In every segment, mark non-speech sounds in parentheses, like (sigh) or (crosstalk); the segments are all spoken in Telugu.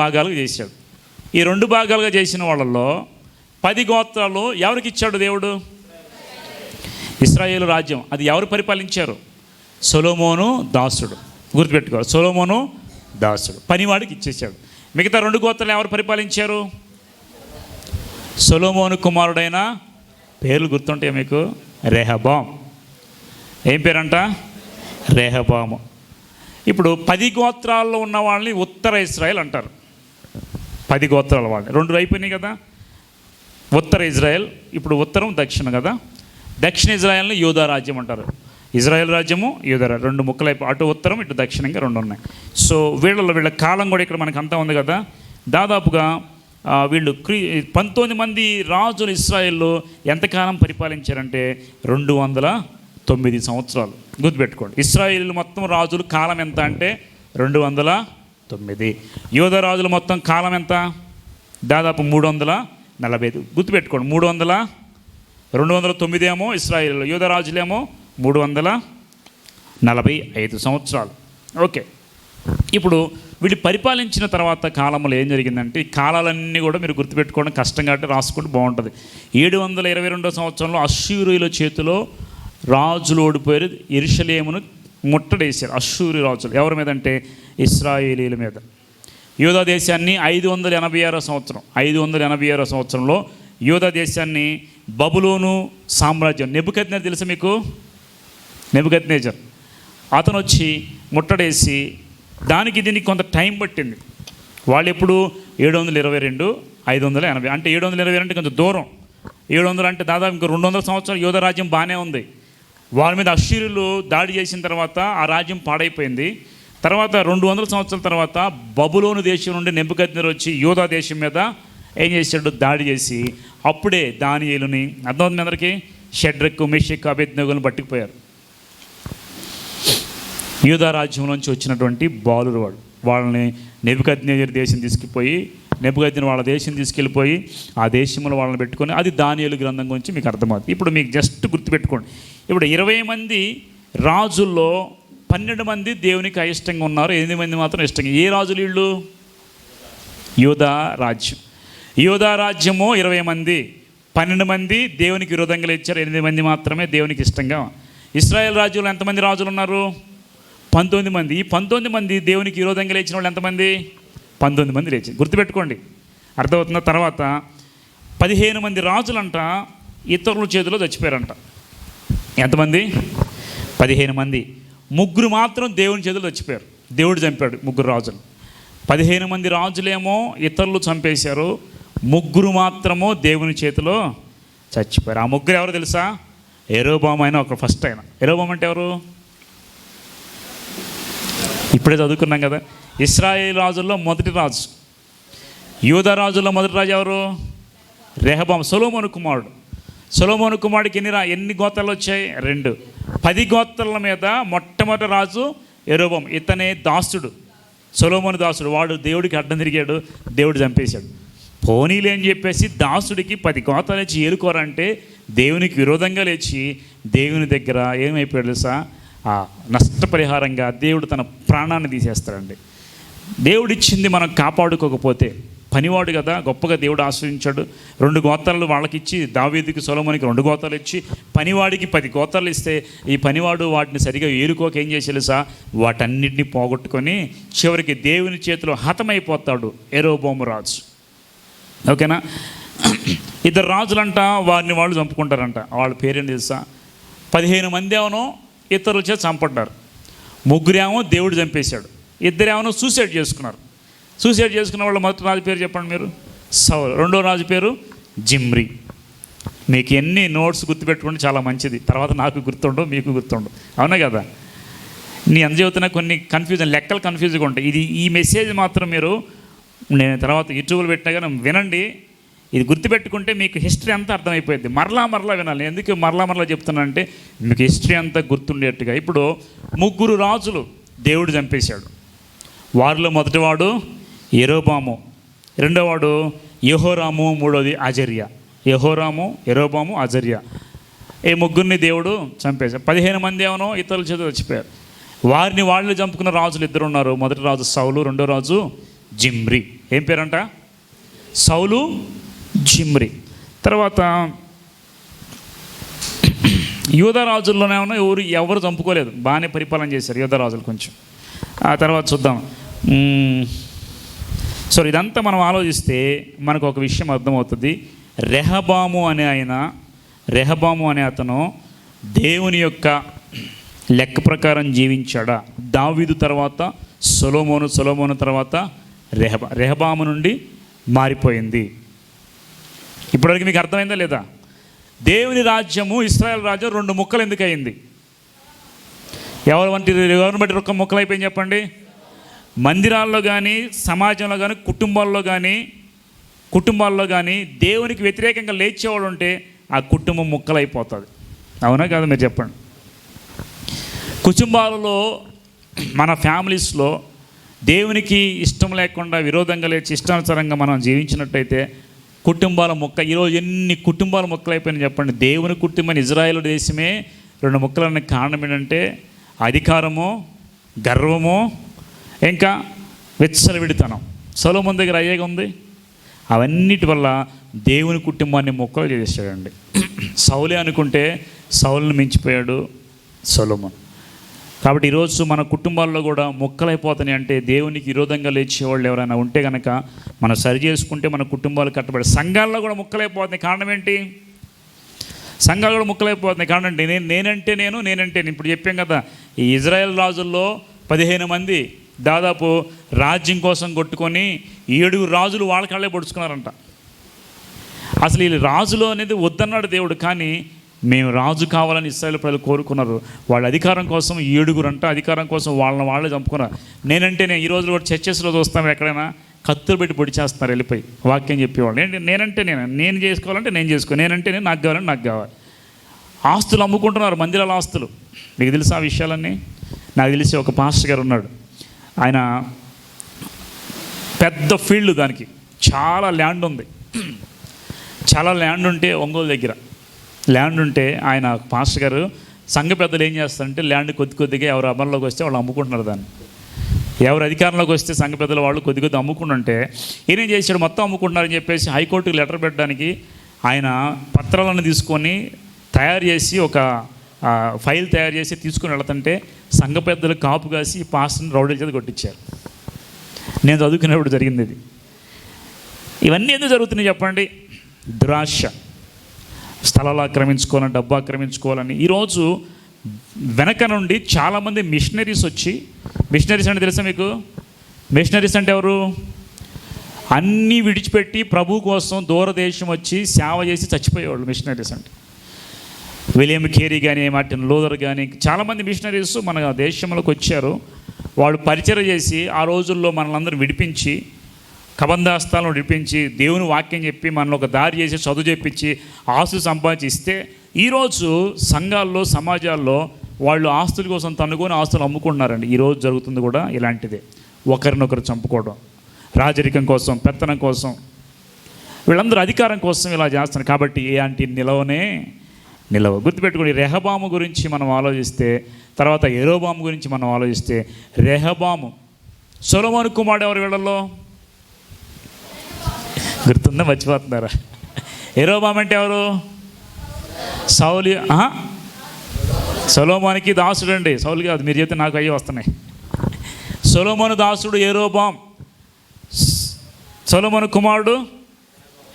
భాగాలుగా చేశాడు. ఈ రెండు భాగాలుగా చేసిన వాళ్ళల్లో పది గోత్రాలు ఎవరికి ఇచ్చాడు దేవుడు? ఇస్రాయేల్ రాజ్యం. అది ఎవరు పరిపాలించారు? సొలోమోను దాసుడు. గుర్తుపెట్టుకోవాలి సొలోమోను దాసుడు. పనివాడికి ఇచ్చేసాడు మిగతా రెండు గోత్రాలు ఎవరు పరిపాలించారు? సొలోమోను కుమారుడైన పేర్లు గుర్తుంటాయి మీకు? రేహబామ్. ఏం పేరంట? రెహబాము. ఇప్పుడు పది గోత్రాల్లో ఉన్న వాళ్ళని ఉత్తర ఇస్రాయల్ అంటారు. పది గోత్రాల వాళ్ళు. రెండు అయిపోయినాయి కదా? ఉత్తర ఇజ్రాయెల్ ఇప్పుడు ఉత్తరం దక్షిణ కదా? దక్షిణ ఇజ్రాయెల్ని యూదా రాజ్యం అంటారు. ఇజ్రాయెల్ రాజ్యము యూదా రెండు ముక్కలు అయిపో అటు ఉత్తరం ఇటు దక్షిణంగా రెండు ఉన్నాయి. సో వీళ్ళలో వీళ్ళ కాలం కూడా ఇక్కడ మనకు అంతా ఉంది కదా? దాదాపుగా వీళ్ళు క్రీ పంతొమ్మిది మంది రాజులు ఇస్రాయెల్లో ఎంతకాలం పరిపాలించారంటే రెండు వందల తొమ్మిది సంవత్సరాలు. గుర్తుపెట్టుకోండి. ఇస్రాయిల్ మొత్తం రాజులు కాలం ఎంత అంటే రెండు వందల తొమ్మిది యోధ రాజులు మొత్తం కాలం ఎంత? దాదాపు మూడు వందల నలభై ఐదు. గుర్తుపెట్టుకోండి మూడు వందల రెండు వందల తొమ్మిది ఏమో ఇస్రాయిల్ యోధ రాజులేమో మూడు వందల నలభై ఐదు సంవత్సరాలు. ఓకే. ఇప్పుడు వీళ్ళు పరిపాలించిన తర్వాత కాలంలో ఏం జరిగిందంటే ఈ కాలాలన్నీ కూడా మీరు గుర్తుపెట్టుకోవడం కష్టం కాబట్టి రాసుకుంటే బాగుంటుంది. ఏడు వందల ఇరవై రెండో సంవత్సరంలో అశ్షూరుల చేతిలో రాజులు ఓడిపోయారు ఎరుషలేమును ముట్టడేశారు అశ్వూరి రాజులు. ఎవరి మీద అంటే ఇస్రాయేలీల మీద. యూదా దేశాన్ని ఐదు వందల ఎనభై ఆరో సంవత్సరం ఐదు వందల ఎనభై ఆరో సంవత్సరంలో యూదా దేశాన్ని బబులోను సామ్రాజ్యం. నెబుకద్నేజర్ తెలుసు మీకు? నెబుకద్నేజర్. అతను వచ్చి ముట్టడేసి దానికి దీనికి కొంత టైం పట్టింది. వాళ్ళు ఎప్పుడు ఏడు వందల ఇరవై రెండు ఐదు వందల ఎనభై. అంటే ఏడు వందల ఇరవై రెండు కొంచెం దూరం. ఏడు వందలు అంటే దాదాపు ఇంకా రెండు వందల సంవత్సరాలు యోధ రాజ్యం బాగానే ఉంది. వారి మీద అషీరులు దాడి చేసిన తర్వాత ఆ రాజ్యం పాడైపోయింది. తర్వాత రెండు వందల సంవత్సరాల తర్వాత బబులోను దేశం నుండి నెంపుకత్తినరు వచ్చి యోధా దేశం మీద ఏం చేశాడు? దాడి చేసి అప్పుడే దానియేలుని అర్థమవుతుంది అందరికీ? షడ్రక్ మిషక్ అభెజ్ఞగులను పట్టుకుపోయారు. యూదా రాజ్యం నుంచి వచ్చినటువంటి బాలురు వాడు. వాళ్ళని నెబుకద్నేజర్ దేశం తీసుకుపోయి నెబుకద్దిన వాళ్ళ దేశం తీసుకెళ్ళిపోయి ఆ దేశంలో వాళ్ళని పెట్టుకొని అది దానియలు గ్రంథం గురించి మీకు అర్థమవుతుంది. ఇప్పుడు మీకు జస్ట్ గుర్తుపెట్టుకోండి. ఇప్పుడు ఇరవై మంది రాజుల్లో పన్నెండు మంది దేవునికి అయిష్టంగా ఉన్నారు ఎనిమిది మంది మాత్రం ఇష్టంగా. ఏ రాజులు వీళ్ళు? యోధా రాజ్యం. యోధా రాజ్యము ఇరవై మంది. పన్నెండు మంది దేవునికి విరోధంగా ఇచ్చారు ఎనిమిది మంది మాత్రమే దేవునికి ఇష్టంగా. ఇస్రాయేల్ రాజ్యంలో ఎంతమంది రాజులు ఉన్నారు? పంతొమ్మిది మంది. ఈ పంతొమ్మిది మంది దేవునికి విరోధంగా లేచిన వాళ్ళు ఎంతమంది? పంతొమ్మిది మంది లేచి. గుర్తుపెట్టుకోండి. అర్థమవుతున్న తర్వాత పదిహేను మంది రాజులంట ఇతరుల చేతిలో చచ్చిపోయారంట. ఎంతమంది? పదిహేను మంది. ముగ్గురు మాత్రం దేవుని చేతిలో చచ్చిపోయారు. దేవుడు చంపాడు ముగ్గురు రాజులు. పదిహేను మంది రాజులేమో ఇతరులు చంపేశారు. ముగ్గురు మాత్రమో దేవుని చేతిలో చచ్చిపోయారు. ఆ ముగ్గురు ఎవరు తెలుసా? ఎరోబామ్ అయినా ఒక ఫస్ట్ అయినా ఎరోబామ్ అంటే ఎవరు? ఇప్పుడే చదువుకున్నాం కదా. ఇస్రాయేల్ రాజుల్లో మొదటి రాజు. యూద రాజుల్లో మొదటి రాజు ఎవరు? రెహబాం సొలోమోను కుమారుడు. సొలోమోను కుమారుడికి ఎన్ని రా ఎన్ని గోత్రాలు వచ్చాయి? రెండు. పది గోత్రాల మీద మొట్టమొదటి రాజు ఎరోబం ఇతనే దాసుడు. సొలోమోను దాసుడు. వాడు దేవుడికి అడ్డం తిరిగాడు దేవుడు చంపేశాడు. పోనీలే అని చెప్పేసి దాసుడికి పది గోతాలు ఇచ్చి ఏలుకోరంటే దేవునికి విరోధంగా లేచి దేవుని దగ్గర ఏమైపోయాడు తెలుసా? ఆ నష్టపరిహారంగా దేవుడు తన ప్రాణాన్ని తీసేస్తాడండి. దేవుడిచ్చింది మనం కాపాడుకోకపోతే పనివాడు కదా గొప్పగా దేవుడు ఆశ్రయించాడు. రెండు గోతాలు వాళ్ళకిచ్చి దావేదికి సొలమనికి రెండు గోతాలు ఇచ్చి పనివాడికి పది గోతాలు ఇస్తే ఈ పనివాడు వాటిని సరిగా ఏరుకోక ఏం చేసేది వాటన్నిటిని పోగొట్టుకొని చివరికి దేవుని చేతిలో హతమైపోతాడు ఎరోబోము రాజు. ఓకేనా? ఇద్దరు రాజులంట వారిని వాళ్ళు చంపుకుంటారంట. వాళ్ళ పేరేం తెలుసా? పదిహేను మంది ఏమో ఇతరుల చేత చంపడ్డారు. ముగ్గురేమో దేవుడు చంపేశాడు. ఇద్దరేమో సూసైడ్ చేసుకున్నారు. సూసైడ్ చేసుకున్న వాళ్ళ మొదటి రాజు పేరు చెప్పండి మీరు. సౌల్ రెండో రాజు పేరు జిమ్రీ. మీకు ఎన్ని నోట్స్ గుర్తుపెట్టుకుంటే చాలా మంచిది. తర్వాత నాకు గుర్తుండవు మీకు గుర్తుండవు అవునా కదా? నీ ఎంత చెబుతున్నా కొన్ని కన్ఫ్యూజన్ లెక్కలు కన్ఫ్యూజ్గా ఉంటాయి. ఇది ఈ మెసేజ్ మాత్రం మీరు నేను తర్వాత యూట్యూబ్లో పెట్టినా కానీ వినండి. ఇది గుర్తుపెట్టుకుంటే మీకు హిస్టరీ అంతా అర్థమైపోయింది మరలా మరలా వినాలి. ఎందుకు మరలా మరలా చెప్తున్నానంటే మీకు హిస్టరీ అంతా గుర్తుండేట్టుగా. ఇప్పుడు ముగ్గురు రాజులు దేవుడు చంపేశాడు. వారిలో మొదటివాడు ఎరోబాము రెండోవాడు యహోరాము మూడోది అజర్య. యహోరాము ఎరోబాము అజర్య. ఈ ముగ్గురిని దేవుడు చంపేశారు పదిహేను మంది ఏమనో ఇతరుల చేత చచ్చిపోయారు. వారిని వాళ్ళు చంపుకున్న రాజులు ఇద్దరు ఉన్నారు. మొదటి రాజు సౌలు రెండో రాజు జిమ్రి. ఏం పేరంట? సౌలు జిమ్రి. తర్వాత యోధరాజుల్లోనే ఉన్న ఎవరు ఎవరు చంపుకోలేదు. బాగానే పరిపాలన చేశారు యోధరాజులు కొంచెం. ఆ తర్వాత చూద్దాం. సో ఇదంతా మనం ఆలోచిస్తే మనకు ఒక విషయం అర్థమవుతుంది. రెహబాము అనే ఆయన రెహబాము అనే అతను దేవుని యొక్క లెక్క ప్రకారం జీవించాడా? దావీదు తర్వాత సొలోమోను సొలోమోను తర్వాత రెహబా రెహబాము నుండి మారిపోయింది. ఇప్పటివరకు మీకు అర్థమైందా లేదా? దేవుని రాజ్యము ఇస్రాయల్ రాజ్యం రెండు ముక్కలు ఎందుకు అయింది ఎవరు వంటి గవర్నమెంట్ రొక్క ఒక ముక్కలు అయిపోయింది చెప్పండి. మందిరాల్లో కానీ సమాజంలో కానీ కుటుంబాల్లో కానీ కుటుంబాల్లో కానీ దేవునికి వ్యతిరేకంగా లేచేవాడు ఉంటే ఆ కుటుంబం ముక్కలైపోతుంది. అవునా కాదు మీరు చెప్పండి? కుటుంబాలలో మన ఫ్యామిలీస్లో దేవునికి ఇష్టం లేకుండా విరోధంగా లేచి ఇష్టానుసారంగా మనం జీవించినట్టయితే కుటుంబాల మొక్క ఈరోజు ఎన్ని కుటుంబాల మొక్కలైపోయినాయి చెప్పండి. దేవుని కుటుంబం ఇజ్రాయేల్ దేశమే రెండు మొక్కలన్న కారణం ఏంటంటే అధికారము గర్వము ఇంకా విచ్చలవిడితనం. సొలొమోన్ దగ్గర అయ్యేగా ఉంది? అవన్నిటి వల్ల దేవుని కుటుంబాన్ని మొక్కలు చేసాడండి సౌలే అనుకుంటే సౌలను మించిపోయాడు సొలొమోన్. కాబట్టి ఈరోజు మన కుటుంబాల్లో కూడా మొక్కలైపోతున్నాయి అంటే దేవునికి విరోధంగా లేచేవాళ్ళు ఎవరైనా ఉంటే కనుక మనం సరి చేసుకుంటే మన కుటుంబాలు కట్టబడి సంఘాల్లో కూడా మొక్కలైపోతున్నాయి. కారణం ఏంటి? సంఘాలు కూడా ముక్కలైపోతున్నాయి. కారణం ఏంటి? నేను నేనంటే నేను నేనంటే నేను. ఇప్పుడు చెప్పాం కదా ఈ ఇజ్రాయెల్ రాజుల్లో పదిహేను మంది దాదాపు రాజ్యం కోసం కొట్టుకొని ఏడుగురు రాజులు వాళ్ళ కళ్ళే పొడుచుకున్నారంట. అసలు ఈ రాజులు అనేది వద్దన్నాడు దేవుడు కానీ మేము రాజు కావాలని ఇస్రాయల్ ప్రజలు కోరుకున్నారు. వాళ్ళ అధికారం కోసం ఏడుగురు అంట అధికారం కోసం వాళ్ళని వాళ్ళే చంపుకున్నారు. నేనంటే నేను ఈ రోజు కూడా చర్చెస్లో చూస్తాను ఎక్కడైనా కత్తులు పెట్టి పొడి చేస్తున్నారు వెళ్ళిపోయి వాక్యం చెప్పేవాళ్ళు. ఏంటి? నేనంటే నేను నేను చేసుకోవాలంటే నేను చేసుకో నేనంటే నేను నాకు కావాలంటే నాకు కావాలి. ఆస్తులు అమ్ముకుంటున్నారు మందిరాల ఆస్తులు. మీకు తెలుసా ఆ విషయాలన్నీ? నాకు తెలిసి ఒక పాస్టర్ గారు ఉన్నాడు. ఆయన పెద్ద ఫీల్డ్ దానికి. చాలా ల్యాండ్ ఉంది. చాలా ల్యాండ్ ఉంటే ఒంగోలు దగ్గర. ల్యాండ్ ఉంటే ఆయన పాస్టర్ గారు సంఘ పెద్దలు ఏం చేస్తారంటే ల్యాండ్ కొద్ది కొద్దిగా ఎవరు అమల్లోకి వస్తే వాళ్ళు అమ్ముకుంటున్నారు దాన్ని. ఎవరు అధికారంలోకి వస్తే సంఘ పెద్దల వాళ్ళు కొద్ది కొద్ది అమ్ముకుంటుంటే ఈయన చేశాడు? మొత్తం అమ్ముకుంటున్నారని చెప్పేసి హైకోర్టుకి లెటర్ పెట్టడానికి ఆయన పత్రాలను తీసుకొని తయారు చేసి ఒక ఫైల్ తయారు చేసి తీసుకుని వెళ్తుంటే సంఘ పెద్దలు కాపు కాసి పాస్టర్ని రౌడీల చేత కొట్టించారు. నేను చదువుకునేప్పుడు జరిగింది ఇది. ఇవన్నీ ఎందుకు జరుగుతున్నాయి చెప్పండి? దురాశ స్థలాలు ఆక్రమించుకోవాలని డబ్బు ఆక్రమించుకోవాలని. ఈరోజు వెనక నుండి చాలామంది మిషనరీస్ వచ్చి మిషనరీస్ అంటే తెలుసా మీకు? మిషనరీస్ అంటే ఎవరు? అన్నీ విడిచిపెట్టి ప్రభు కోసం దూరదేశం వచ్చి సేవ చేసి చచ్చిపోయేవాళ్ళు మిషనరీస్ అంటే. విలియం కేరీ కానీ మార్టిన్ లోదర్ కానీ చాలామంది మిషనరీస్ మన దేశంలోకి వచ్చారు. వాళ్ళు పరిచయం చేసి ఆ రోజుల్లో మనల్ని విడిపించి కబందాస్తాలను విడిపించి దేవుని వాక్యం చెప్పి మనల్ని ఒక దారి చేసి చదువు చెప్పించి ఆస్తులు సంపాదిస్తే ఈరోజు సంఘాల్లో సమాజాల్లో వాళ్ళు ఆస్తుల కోసం తన్నుకొని ఆస్తులు అమ్ముకుంటున్నారండి. ఈరోజు జరుగుతుంది కూడా ఇలాంటిదే. ఒకరినొకరు చంపుకోవడం. రాజరికం కోసం పెత్తనం కోసం. వీళ్ళందరూ అధికారం కోసం ఇలా చేస్తున్నారు. కాబట్టి ఇలాంటి నిలవనే నిలవ గుర్తుపెట్టుకోండి రెహబాము గురించి మనం ఆలోచిస్తే తర్వాత ఎరోబాము గురించి మనం ఆలోచిస్తే రెహబాము సొలమోను కుమారుడు ఎవరు వీళ్ళల్లో? గుర్తుందా? మర్చిపోతున్నారా? ఎరోబామ్ అంటే ఎవరు? సౌలి సొలోమానికి సొలోమోనికి దాసుడు అండి సౌలు కాదు మీరు చెప్తే నాకు అయ్యి వస్తున్నాయి. సొలోమోను దాసుడు ఏరోబామ్ సొలోమోను కుమారుడు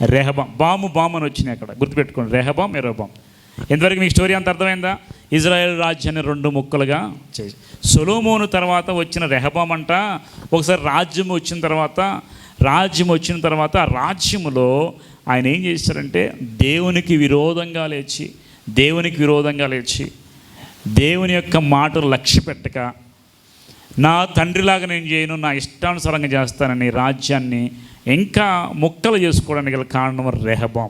రెహబాం బాము బామ్ అని వచ్చినాయి అక్కడ. గుర్తుపెట్టుకోండి రెహబాం ఎరోబాం ఇంతవరకు మీకు స్టోరీ అంత అర్థమైందా? ఇజ్రాయెల్ రాజ్యాన్ని రెండు ముక్కలుగా చేసి సొలోమోను తర్వాత వచ్చిన రెహబామంట అంట ఒకసారి రాజ్యం వచ్చిన తర్వాత రాజ్యం వచ్చిన తర్వాత ఆ రాజ్యములో ఆయన ఏం చేశారంటే దేవునికి విరోధంగా లేచి దేవునికి విరోధంగా లేచి దేవుని యొక్క మాటలు లక్ష్య పెట్టక నా తండ్రిలాగా నేను చేయను నా ఇష్టానుసారంగా చేస్తానని రాజ్యాన్ని ఇంకా ముక్కలు చేసుకోవడానికి గల కారణం రెహబాం.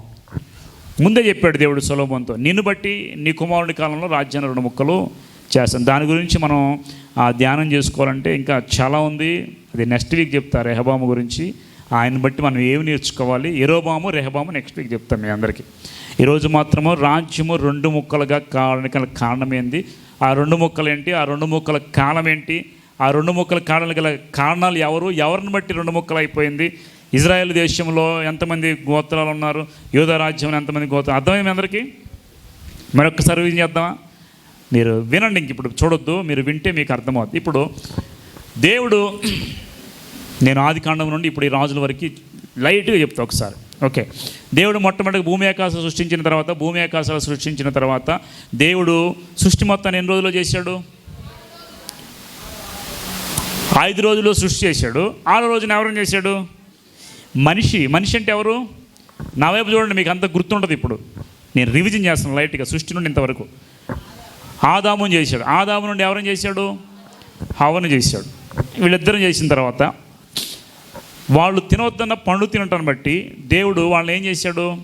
ముందే చెప్పాడు దేవుడు సులభంతో నిన్ను బట్టి నీ కుమారుడి కాలంలో రాజ్యాన్ని రెండు ముక్కలు చేస్తాను. దాని గురించి మనం ఆ ధ్యానం చేసుకోవాలంటే ఇంకా చాలా ఉంది. అది నెక్స్ట్ వీక్ చెప్తా రెహబాము గురించి. ఆయన బట్టి మనం ఏమి నేర్చుకోవాలి? ఎరోబాము రెహబాము నెక్స్ట్ వీక్ చెప్తాం మీ అందరికీ. ఈరోజు మాత్రము రాజ్యము రెండు ముక్కలుగా కావడానికి గల కారణం ఏంది? ఆ రెండు ముక్కలు ఏంటి? ఆ రెండు ముక్కల కాలం ఏంటి? ఆ రెండు ముక్కల కారణాలు గల కారణాలు ఎవరు? ఎవరిని బట్టి రెండు ముక్కలు అయిపోయింది? ఇజ్రాయెల్ దేశంలో ఎంతమంది గోత్రాలు ఉన్నారు? యోధ రాజ్యంలో ఎంతమంది గోత్రాలు? అర్థమైంది అందరికీ? మరొకసారి చేద్దామా? మీరు వినండి ఇంక ఇప్పుడు చూడొద్దు మీరు వింటే మీకు అర్థమవుతుంది. ఇప్పుడు దేవుడు (clears throat) నేను ఆది కాండం నుండి ఇప్పుడు ఈ రాజుల వరకు లైట్గా చెప్తా ఒకసారి. ఓకే. దేవుడు మొట్టమొదటి భూమి ఆకాశాలు సృష్టించిన తర్వాత భూమి ఆకాశాలు సృష్టించిన తర్వాత దేవుడు సృష్టి మొత్తాన్ని ఎన్ని రోజుల్లో చేశాడు? ఐదు రోజుల్లో సృష్టి చేశాడు. ఆరో రోజున ఎవరు చేశాడు? మనిషి మనిషి అంటే ఎవరు? నా వైపు చూడండి మీకు అంత గుర్తుండదు ఇప్పుడు. నేను రివిజన్ చేస్తాను లైట్గా సృష్టి నుండి ఇంతవరకు. ఆదాముని చేశాడు. ఆదాము నుండి ఎవరిని చేశాడు? హవను చేశాడు. వీళ్ళిద్దరం చేసిన తర్వాత వాళ్ళు తినవద్దన్న పండు తినటాన్ని బట్టి దేవుడు వాళ్ళని ఏం చేశాడు?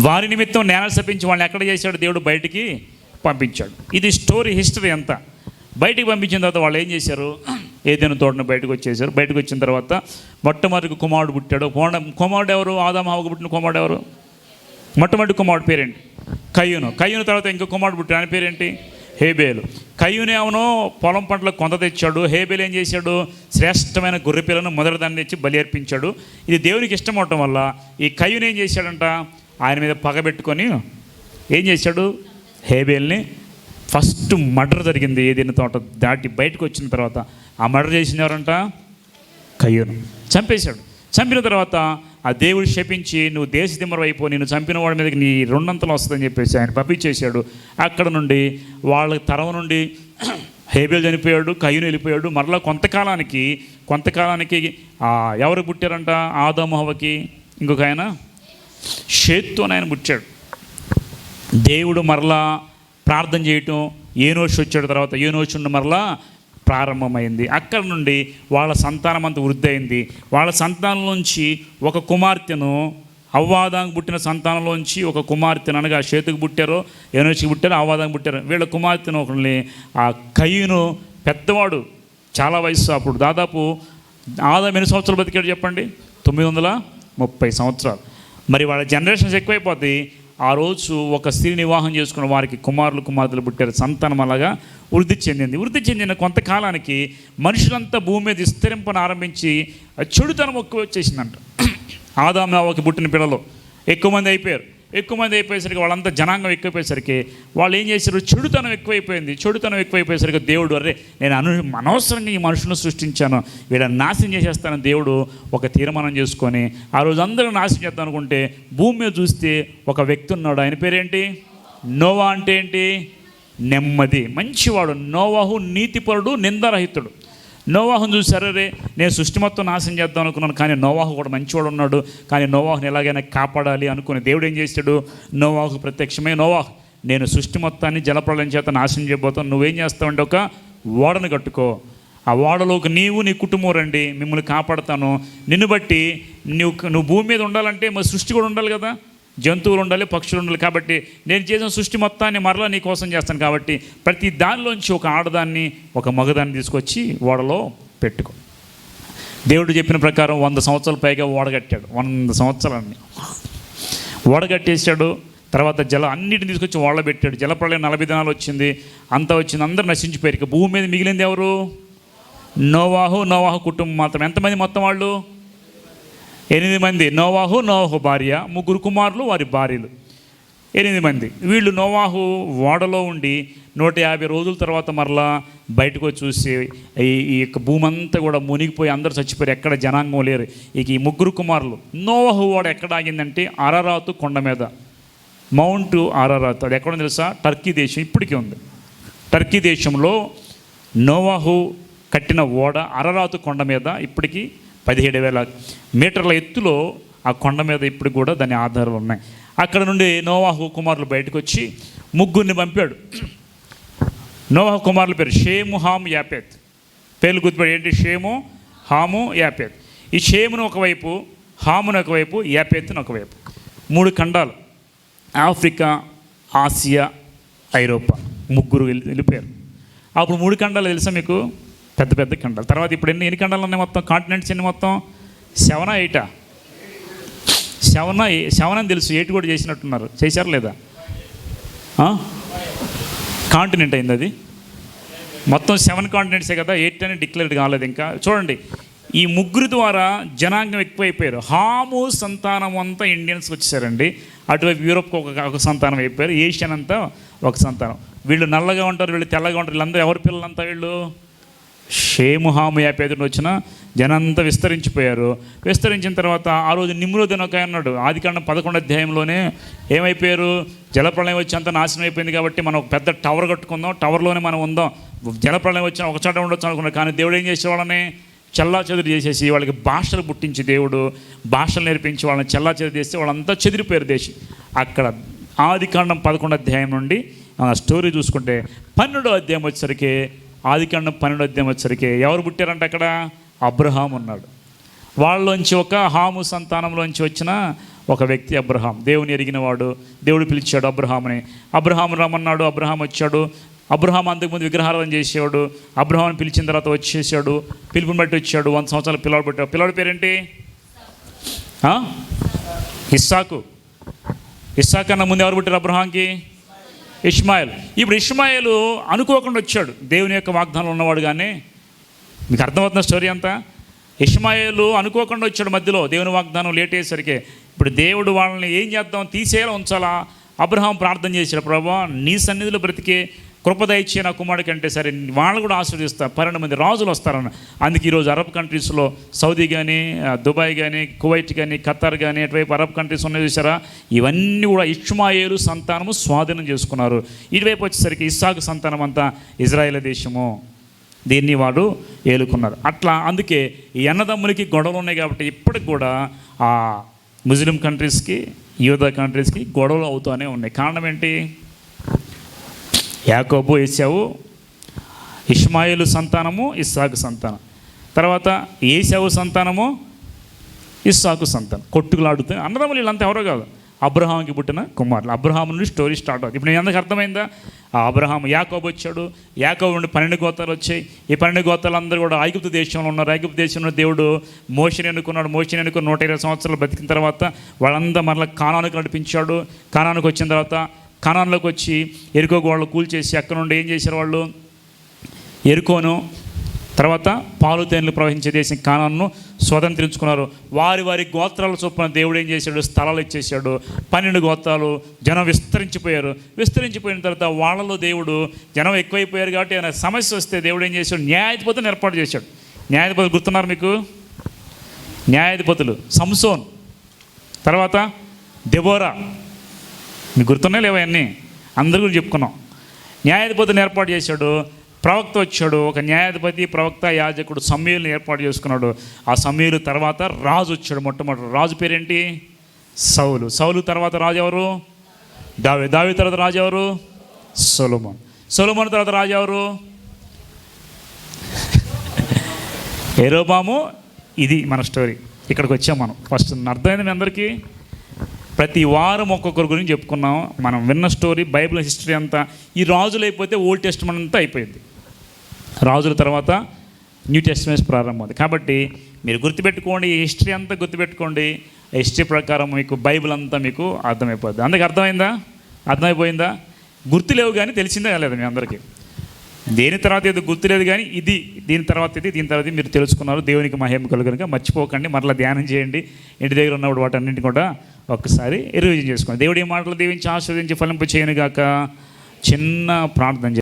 వారి నిమిత్తం నేల శపించి వాళ్ళని ఎక్కడ చేశాడు? దేవుడు బయటికి పంపించాడు. ఇది స్టోరీ హిస్టరీ అంతా. బయటికి పంపించిన తర్వాత వాళ్ళు ఏం చేశారు? ఏదైనా తోటను బయటకు వచ్చేసారు బయటకు వచ్చిన తర్వాత మొట్టమొదటి కుమారుడు పుట్టాడు. కోణ కుమారుడు ఎవరు? ఆదామావకు పుట్టిన కుమారుడు ఎవరు? మొట్టమొదటి కుమారుడు పేరేంటి? కయ్యూను. కయ్యూను తర్వాత ఇంకో కుమారుడు పుట్టాడు. ఆయన పేరేంటి? హేబేలు. కయ్యూనేమనో పొలం పంటలకు కొంత తెచ్చాడు. హేబేలు ఏం చేశాడు? శ్రేష్టమైన గొర్రె పిల్లను మొదటి దాన్ని తెచ్చి బలి అర్పించాడు. ఇది దేవునికి ఇష్టం అవటం వల్ల ఈ కయ్యూని ఏం చేశాడంట? ఆయన మీద పగబెట్టుకొని ఏం చేశాడు? హేబేల్ని ఫస్ట్ మర్డర్ జరిగింది. ఏదైనా తోట దాటి బయటకు వచ్చిన తర్వాత ఆ మర్డర్ చేసింది ఎవరంట? కయ్యూను. చంపేశాడు. చంపిన తర్వాత ఆ దేవుడు శపించి నువ్వు దేశదిమ్మరం అయిపో నేను చంపిన వాడి మీదకి నీ రెండంతలు వస్తుందని చెప్పేసి ఆయన పంపించేశాడు. అక్కడ నుండి వాళ్ళ తరం నుండి (clears throat) హేబేల్ చనిపోయాడు కయ్యూను వెళ్ళిపోయాడు. మరలా కొంతకాలానికి కొంతకాలానికి ఎవరు పుట్టారంట? ఆదమహవకి ఇంకొక ఆయన? షేత్తు అని ఆయన పుట్టాడు. దేవుడు మరలా ప్రార్థన చేయటం ఏనోషి వచ్చాడు తర్వాత. ఏనోషి నుండి మరలా ప్రారంభమైంది. అక్కడ నుండి వాళ్ళ సంతానం అంత వృద్ధి అయింది వాళ్ళ సంతానం నుంచి ఒక కుమార్తెను అవ్వాదానికి పుట్టిన సంతానంలోంచి ఒక కుమార్తెను అనగా చేతుకు పుట్టారో ఎనోచికి పుట్టారో అవ్వాదానికి పుట్టారు. వీళ్ళ కుమార్తెను ఒకరిని ఆ కయ్యను పెద్దవాడు చాలా వయసు అప్పుడు. దాదాపు ఆదాం ఎన్ని సంవత్సరాలు బతికాడు చెప్పండి? తొమ్మిది వందల ముప్పై సంవత్సరాలు. మరి వాళ్ళ జనరేషన్స్ ఎక్కువైపోతాయి ఆ రోజు ఒక స్త్రీని వివాహం చేసుకున్న వారికి కుమారులు కుమార్తెలు పుట్టారు. సంతానం అలాగా వృద్ధి చెందింది. వృద్ధి చెందిన కొంతకాలానికి మనుషులంతా భూమి మీద విస్తరింపను ఆరంభించి చెడుతనం ఎక్కువ వచ్చేసిందంట. ఆదామకి పుట్టిన పిల్లలు ఎక్కువ మంది అయిపోయారు. ఎక్కువ మంది అయిపోయేసరికి వాళ్ళంతా జనాంగం ఎక్కువైపోయేసరికి వాళ్ళు ఏం చేశారు? చెడుతనం ఎక్కువైపోయింది. చెడుతనం ఎక్కువైపోయేసరికి దేవుడు అరే నేను అను అనవసరంగా ఈ మనుషులను సృష్టించాను. వీళ్ళని నాశనం చేసేస్తానని దేవుడు ఒక తీర్మానం చేసుకొని ఆ రోజు అందరూ నాశనం చేద్దాం అనుకుంటే భూమి మీద చూస్తే ఒక వ్యక్తి ఉన్నాడు. ఆయన పేరేంటి? నోవా అంటే ఏంటి? నెమ్మది. మంచివాడు నోవాహు నీతిపరుడు నిందరహితుడు. నోవాహును చూసి రే నేను సృష్టి మొత్తం నాశనం చేద్దాం అనుకున్నాను కానీ నోవాహు కూడా మంచివాడు ఉన్నాడు. కానీ నోవాహుని ఎలాగైనా కాపాడాలి అనుకుని దేవుడు ఏం చేశాడు? నోవాహు ప్రత్యక్షమే నోవాహు నేను సృష్టి మొత్తాన్ని జలప్రలయం చేత నాశనం చేయబోతాను. నువ్వేం చేస్తావంటే ఒక ఓడను కట్టుకో. ఆ ఓడలోకి నీవు నీ కుటుంబం రండి మిమ్మల్ని కాపాడతాను. నిన్ను బట్టి నువ్వు నువ్వు భూమి మీద ఉండాలంటే మరి సృష్టి కూడా ఉండాలి కదా? జంతువులు ఉండాలి పక్షులు ఉండాలి కాబట్టి నేను చేసిన సృష్టి మొత్తాన్ని మరలా నీ కోసం చేస్తాను కాబట్టి ప్రతి దానిలోంచి ఒక ఆడదాన్ని ఒక మగదాన్ని తీసుకొచ్చి ఓడలో పెట్టుకో. దేవుడు చెప్పిన ప్రకారం వంద సంవత్సరాల పైగా ఓడగట్టాడు వంద సంవత్సరాన్ని ఓడగట్టేశాడు తర్వాత జల అన్నిటిని తీసుకొచ్చి ఓడ పెట్టాడు. జలప్రలయం నలభై దినాలు వచ్చింది అంతా వచ్చింది అందరూ నశించిపోయారు ఇక భూమి మీద మిగిలింది ఎవరు? నోవాహు నోవాహు కుటుంబం మాత్రం. ఎంతమంది మొత్తం వాళ్ళు? ఎనిమిది మంది నోవాహు నోవాహు భార్య ముగ్గురు కుమారులు వారి భార్యలు. ఎనిమిది మంది. వీళ్ళు నోవాహు ఓడలో ఉండి నూట యాభై రోజుల తర్వాత మరలా బయటకు వచ్చి చూసి ఈ ఈ యొక్క భూమి అంతా కూడా మునిగిపోయి అందరూ చచ్చిపోయారు. ఎక్కడ జనాంగం లేరు. ఇక ఈ ముగ్గురు కుమారులు. నోవాహు ఓడ ఎక్కడ ఆగిందంటే అరరాతు కొండ మీద. Mount Ararat. అది ఎక్కడ తెలుసా? టర్కీ దేశం ఇప్పటికీ ఉంది. టర్కీ దేశంలో నోవాహు కట్టిన ఓడ అరరాతు కొండ మీద ఇప్పటికీ పదిహేడు వేల మీటర్ల ఎత్తులో ఆ కొండ మీద ఇప్పుడు కూడా దాని ఆధారాలు ఉన్నాయి. అక్కడ నుండి నోవాహు కుమారులు బయటకు వచ్చి ముగ్గురిని పంపాడు. నోవాహు కుమారుల పేరు షేము హామ్ యాపేత్. పేర్లు గుర్తుపడి ఏంటి? షేము హాము యాపేత్. ఈ షేమును ఒకవైపు హామును ఒకవైపు యాపేత్ను ఒకవైపు. మూడు ఖండాలు. ఆఫ్రికా ఆసియా ఐరోపా. ముగ్గురు వెళ్ళి వెళ్ళిపోయారు. అప్పుడు మూడు ఖండాలు తెలుసా మీకు? పెద్ద పెద్ద ఖండాలు. తర్వాత ఇప్పుడు ఎన్ని ఎన్ని ఖండాలు ఉన్నాయి మొత్తం? కాంటినెంట్స్ ఎన్ని మొత్తం? సెవెనా ఎయిటా సెవెన్ సెవెన్ అని తెలుసు. ఎయిట్ కూడా చేసినట్టున్నారు. చేశారు లేదా? కాంటినెంట్ అయింది అది. మొత్తం సెవెన్ కాంటినెంట్సే కదా? ఎయిట్ అని డిక్లేర్డ్ కాలేదు ఇంకా. చూడండి. ఈ ముగ్గురు ద్వారా జనాంగం ఎక్కువైపోయారు. హాము సంతానం అంతా ఇండియన్స్ వచ్చేసారండి. అటువైపు యూరోప్కి ఒక ఒక సంతానం అయిపోయారు. ఏషియన్ అంతా ఒక సంతానం. వీళ్ళు నల్లగా ఉంటారు వీళ్ళు తెల్లగా ఉంటారు. వీళ్ళందరూ ఎవరి పిల్లలంతా వీళ్ళు? షేముహాము యా యాపేదను వచ్చిన జనంతా విస్తరించిపోయారు. విస్తరించిన తర్వాత ఆ రోజు నిమ్రోదన్ ఒక ఆయన ఉన్నాడు. ఆది కాండం పదకొండు అధ్యాయంలోనే ఏమైపోయారు? జలప్రళయం వచ్చి అంత నాశనం అయిపోయింది కాబట్టి మనం ఒక పెద్ద టవర్ కట్టుకుందాం. టవర్లోనే మనం ఉందాం. జలప్రళయం వచ్చిన ఒక చోట ఉండొచ్చు అనుకున్నాడు కానీ దేవుడు ఏం చేసేవాళ్ళని చల్లా చెదురు చేసేసి వాళ్ళకి భాషలు పుట్టించి దేవుడు భాషలు నేర్పించి వాళ్ళని చల్లా చెదురు చేస్తే వాళ్ళంతా చెదిరిపోయారు దేశం. అక్కడ ఆది కాండం పదకొండు అధ్యాయం నుండి స్టోరీ చూసుకుంటే పన్నెండో అధ్యాయం వచ్చేసరికి ఆది కాండం పన్నెండు అధ్యాయం వచ్చరికి ఎవరు పుట్టారంటే అక్కడ? అబ్రహాం ఉన్నాడు. వాళ్ళలోంచి ఒక హాము సంతానంలోంచి వచ్చిన ఒక వ్యక్తి అబ్రహాం దేవుని ఎరిగినవాడు దేవుడు పిలిచాడు అబ్రహాంని అబ్రహాం రమ్మన్నాడు అబ్రహాం వచ్చాడు. అబ్రహాం అంతకుముందు విగ్రహారాధన చేసేవాడు. అబ్రహాం పిలిచిన తర్వాత వచ్చేసాడు. పిలుపుని బట్టి వచ్చాడు. వంద సంవత్సరాలు పిల్లవాడు పెట్టాడు. పిల్లవాడి పేరేంటి? ఇస్సాకు. ఇస్సాక్ అన్న ముందు ఎవరు పుట్టారు అబ్రహాంకి ఇష్మాయిల్. ఇప్పుడు ఇష్మాయిలు అనుకోకుండా వచ్చాడు. దేవుని యొక్క వాగ్దానం ఉన్నవాడు కానీ మీకు అర్థమవుతున్న స్టోరీ అంతా? ఇష్మాయిలు అనుకోకుండా వచ్చాడు మధ్యలో. దేవుని వాగ్దానం లేట్ అయ్యేసరికి ఇప్పుడు దేవుడు వాళ్ళని ఏం చేద్దాం? తీసేయాలా ఉంచాలా? అబ్రహాం ప్రార్థన చేశాడు. ప్రభా నీ సన్నిధిలో బ్రతికే కృపద నా కుమారుడి కంటే సరే వాళ్ళు కూడా ఆస్వాదిస్తారు పన్నెండు మంది రాజులు వస్తారన్న. అందుకే ఈరోజు అరబ్ కంట్రీస్లో సౌదీ కానీ దుబాయ్ కానీ కువైట్ కానీ ఖతార్ కానీ అటువైపు అరబ్ కంట్రీస్ ఉన్నాయి చూసారా ఇవన్నీ కూడా ఇష్మాయేలు సంతానము స్వాధీనం చేసుకున్నారు. ఇటువైపు వచ్చేసరికి ఇస్సాకు సంతానం అంతా ఇజ్రాయేల్ దేశము. దీన్ని వాడు ఏలుకున్నారు. అట్లా అందుకే ఈ అన్నదమ్ములకి గొడవలు ఉన్నాయి కాబట్టి ఇప్పటికి కూడా ఆ ముస్లిం కంట్రీస్కి యూదా కంట్రీస్కి గొడవలు అవుతూనే ఉన్నాయి. కారణం ఏంటి? యాకోబు ఏసావు ఇష్మాయిలు సంతానము ఇస్సాకు సంతానం. తర్వాత ఏసావు సంతానము ఇస్సాకు సంతానం. కొట్టుకులాడుతూ అన్నదమ్ములు వీళ్ళంతా ఎవరో కాదు. అబ్రహాంకి పుట్టిన కుమారులు. అబ్రహాం నుండి స్టోరీ స్టార్ట్ అవుతుంది. ఇప్పుడు నేను ఎందుకు అర్థమైందా? ఆ అబ్రహాం యాకోబు వచ్చాడు. యాకోబు నుండి పన్నెండు గోతాలు వచ్చాయి. ఈ పన్నెండు గోతాలు అందరూ కూడా ఐగుప్తు దేశంలో ఉన్నారు. ఐగుప్తు దేశంలో దేవుడు మోషని ఎన్నుకున్నాడు. మోషని ఎన్నుకుని నూట ఇరవై సంవత్సరాలు బతికిన తర్వాత వాళ్ళంతా మరలా కానానికి నడిపించాడు. కానానికి వచ్చిన తర్వాత కానాన్లోకి వచ్చి ఎరుకో గోడలు కూల్చేసి అక్కడ నుండి ఏం చేశారు వాళ్ళు? ఎరుకోను. తర్వాత పాలు తేనెలు ప్రవహించే దేశం కానాను స్వతంత్రించుకున్నారు. వారి వారి గోత్రాల చొప్పున దేవుడు ఏం చేశాడు? స్థలాలు ఇచ్చేసాడు పన్నెండు గోత్రాలు జనం విస్తరించిపోయారు. విస్తరించిపోయిన తర్వాత వాళ్ళలో దేవుడు జనం ఎక్కువైపోయారు కాబట్టి ఆయన సమస్య వస్తే దేవుడు ఏం చేశాడు? న్యాయాధిపతిని ఏర్పాటు చేశాడు. న్యాయాధిపతులు గుర్తున్నారు మీకు? న్యాయాధిపతులు. సంసోన్. తర్వాత దెబోరా మీకు గుర్తున్నాయి లేవా అన్నీ అందరి గురించి చెప్పుకున్నాం. న్యాయాధిపతిని ఏర్పాటు చేశాడు. ప్రవక్త వచ్చాడు. ఒక న్యాయాధిపతి ప్రవక్త యాజకుడు సమీయుల్ని ఏర్పాటు చేసుకున్నాడు. ఆ సమీయులు తర్వాత రాజు వచ్చాడు మొట్టమొదటి. రాజు పేరేంటి? సౌలు. సౌలు తర్వాత రాజు ఎవరు? దావి దావి తర్వాత రాజు ఎవరు? సొలమోన్. సొలమోన్ తర్వాత రాజు ఎవరు? (laughs) ఏరోబాము ఇది మన స్టోరీ. ఇక్కడికి వచ్చాం మనం. ఫస్ట్ అర్థమైంది మీ అందరికీ? ప్రతి వారం ఒక్కొక్కరి గురించి చెప్పుకున్నాం. మనం విన్న స్టోరీ బైబిల్ హిస్టరీ అంతా ఈ రాజులు అయిపోతే ఓల్డ్ టెస్ట్మెంట్ అంతా అయిపోయింది. రాజుల తర్వాత న్యూ టెస్ట్మెంట్స్ ప్రారంభం కాబట్టి మీరు గుర్తుపెట్టుకోండి ఈ హిస్టరీ అంతా గుర్తుపెట్టుకోండి. హిస్టరీ ప్రకారం మీకు బైబిల్ అంతా మీకు అర్థమైపోద్ది. అందుకు అర్థమైందా? అర్థమైపోయిందా? గుర్తులేవు కానీ తెలిసిందే కాలేదు మీ అందరికీ. దేని తర్వాత ఏదో గుర్తులేదు కానీ ఇది దీని తర్వాత ఇది దీని తర్వాత మీరు తెలుసుకున్నారు. దేవునికి మహిమ కలుగునుక మర్చిపోకండి. మరలా ధ్యానం చేయండి. ఇంటి దగ్గర ఉన్నప్పుడు వాటన్నింటిని కూడా ఒక్కసారి రివిజన్ చేసుకోండి. దేవుడి మాటలు దీవించి ఆస్వాదించి ఫలింపు చేయను గాక చిన్న ప్రార్థన